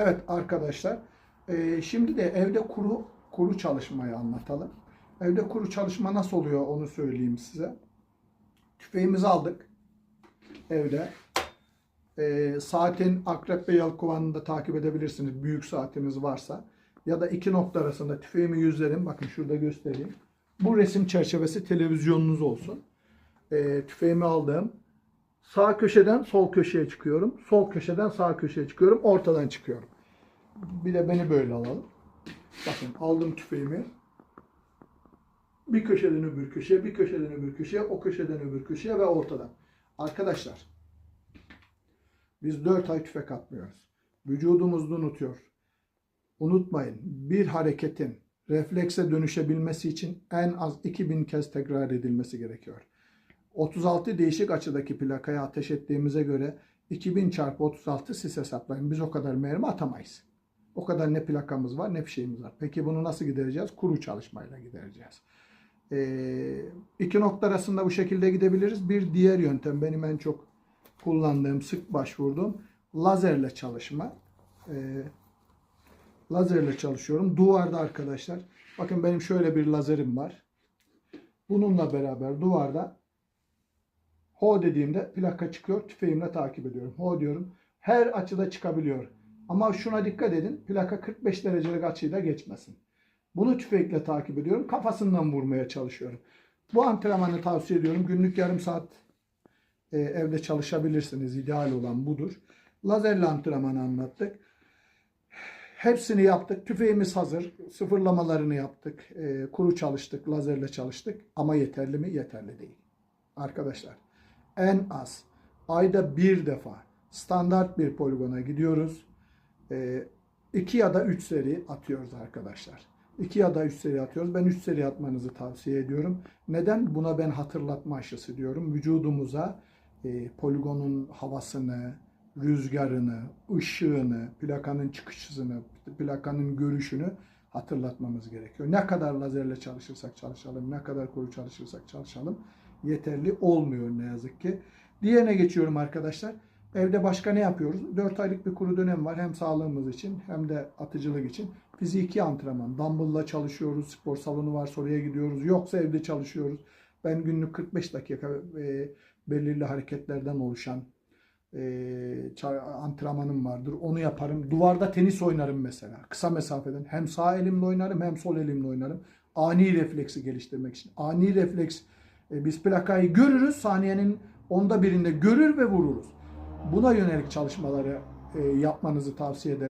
Evet arkadaşlar, e, şimdi de evde kuru kuru çalışmayı anlatalım. Evde kuru çalışma nasıl oluyor onu söyleyeyim size. Tüfeğimizi aldık evde. E, saatin akrep ve yelkovanını da takip edebilirsiniz büyük saatiniz varsa. Ya da iki nokta arasında tüfeğimi yüzlerim. Bakın şurada göstereyim. Bu resim çerçevesi televizyonunuz olsun. E, tüfeğimi aldım. Sağ köşeden sol köşeye çıkıyorum. Sol köşeden sağ köşeye çıkıyorum. Ortadan çıkıyorum. Bir de beni böyle alalım. Bakın aldım tüfeğimi. Bir köşeden öbür köşeye, bir köşeden öbür köşeye, o köşeden öbür köşeye ve ortadan. Arkadaşlar, biz 4 ay tüfek atmıyoruz. Vücudumuz da unutuyor. Unutmayın, bir hareketin reflekse dönüşebilmesi için en az 2000 kez tekrar edilmesi gerekiyor. 36 değişik açıdaki plakaya ateş ettiğimize göre 2000 çarpı 36 siz hesaplayın. Biz o kadar mermi atamayız. O kadar ne plakamız var ne bir şeyimiz var. Peki bunu nasıl gidereceğiz? Kuru çalışmayla gidereceğiz. Ee, iki nokta arasında bu şekilde gidebiliriz. Bir diğer yöntem benim en çok kullandığım, sık başvurduğum lazerle çalışma. Ee, lazerle çalışıyorum. Duvarda arkadaşlar. Bakın benim şöyle bir lazerim var. Bununla beraber duvarda Ho dediğimde plaka çıkıyor. Tüfeğimle takip ediyorum. Ho diyorum. Her açıda çıkabiliyor. Ama şuna dikkat edin. Plaka 45 derecelik açıyla geçmesin. Bunu tüfekle takip ediyorum. Kafasından vurmaya çalışıyorum. Bu antrenmanı tavsiye ediyorum. Günlük yarım saat e, evde çalışabilirsiniz. İdeal olan budur. Lazerle antrenmanı anlattık. Hepsini yaptık. Tüfeğimiz hazır. Sıfırlamalarını yaptık. E, kuru çalıştık. Lazerle çalıştık. Ama yeterli mi? Yeterli değil. Arkadaşlar en az ayda bir defa standart bir poligona gidiyoruz. E, iki ya da üç seri atıyoruz arkadaşlar. 2 ya da 3 seri atıyoruz. Ben 3 seri atmanızı tavsiye ediyorum. Neden? Buna ben hatırlatma aşısı diyorum. Vücudumuza e, poligonun havasını, rüzgarını, ışığını, plakanın çıkışını, plakanın görüşünü hatırlatmamız gerekiyor. Ne kadar lazerle çalışırsak çalışalım, ne kadar kuru çalışırsak çalışalım yeterli olmuyor ne yazık ki. Diğerine geçiyorum arkadaşlar. Evde başka ne yapıyoruz? 4 aylık bir kuru dönem var hem sağlığımız için hem de atıcılık için. Fiziki antrenman. Dumbbell'la çalışıyoruz. Spor salonu var oraya gidiyoruz. Yoksa evde çalışıyoruz. Ben günlük 45 dakika e, belirli hareketlerden oluşan e, antrenmanım vardır. Onu yaparım. Duvarda tenis oynarım mesela. Kısa mesafeden. Hem sağ elimle oynarım hem sol elimle oynarım. Ani refleksi geliştirmek için. Ani refleks biz plakayı görürüz. Saniyenin onda birinde görür ve vururuz. Buna yönelik çalışmaları e, yapmanızı tavsiye ederim.